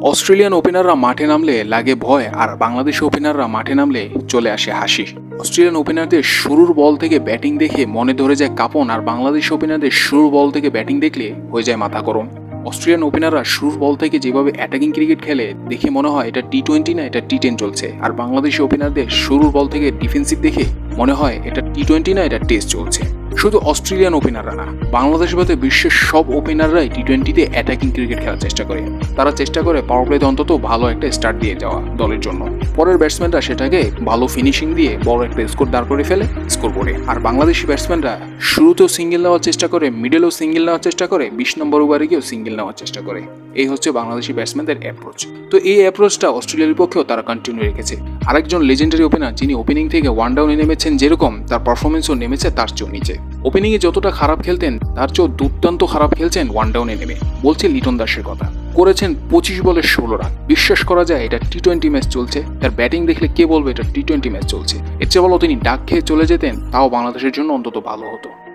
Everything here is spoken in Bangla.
অস্ট্রেলিয়ান ওপেনাররা মাঠে নামলে লাগে ভয় আর বাংলাদেশি ওপেনাররা মাঠে নামলে চলে আসে হাসি। অস্ট্রেলিয়ান ওপেনারদের শুরুর বল থেকে ব্যাটিং দেখে মনে ধরে যায় কাপন আর বাংলাদেশি ওপেনারদের শুরুর বল থেকে ব্যাটিং দেখলে হয়ে যায় মাথা গরম অস্ট্রেলিয়ান ওপেনাররা শুরুর বল থেকে যেভাবে অ্যাটাকিং ক্রিকেট খেলে, দেখে মনে হয় এটা টি টোয়েন্টি না এটা টি টেন চলছে। আর বাংলাদেশি ওপেনারদের শুরুর বল থেকে ডিফেন্সিভ দেখে মনে হয় এটা টি টোয়েন্টি না এটা টেস্ট চলছে। শুধু অস্ট্রেলিয়ান ওপেনাররা না বাংলাদেশ বাদে বিশ্বের সব ওপেনাররাই টি টোয়েন্টিতে অ্যাটাকিং ক্রিকেট খেলার চেষ্টা করে। তারা চেষ্টা করে পাওয়ার প্লেতে অন্তত ভালো একটা স্টার্ট দিয়ে যাওয়া দলের জন্য। পরের ব্যাটসম্যানরা সেটাকে ভালো ফিনিশিং দিয়ে বড় একটা স্কোর দাঁড় করে ফেলে স্কোর করে আর বাংলাদেশি ব্যাটসম্যানরা শুরুতেও সিঙ্গেল নেওয়ার চেষ্টা করে মিডলেও সিঙ্গেল নেওয়ার চেষ্টা করে, বিশ নম্বর ওভারে গিয়েও সিঙ্গেল নেওয়ার চেষ্টা করে। এই হচ্ছে বাংলাদেশি ব্যাটসম্যানদের অ্যাপ্রোচ তো এই অ্যাপ্রোচটা অস্ট্রেলিয়ার পক্ষেও তারা কন্টিনিউ রেখেছে। আরেকজন লেজেন্ডারি ওপেনার যিনি ওপেনিং থেকে ওয়ান ডাউনে নেমেছেন যেরকম, তার পারফরমেন্সও নেমেছে তার চেয়েও নিচে। ওপেনিংয়ে যতটা খারাপ খেলতেন, তার চেয়েও দুর্দান্ত খারাপ খেলছেন ওয়ান ডাউনে নেমে, বলছে লিটন দাসের কথা। করেছেন পঁচিশ বলের ষোলো রান। বিশ্বাস করা যায়, এটা টি টোয়েন্টি ম্যাচ চলছে। তার ব্যাটিং দেখলে কে বলবে, এটা টি টোয়েন্টি ম্যাচ চলছে। এর চেয়ে বলো তিনি ডাক খেয়ে চলে যেতেন, তাও বাংলাদেশের জন্য অন্তত ভালো হতো।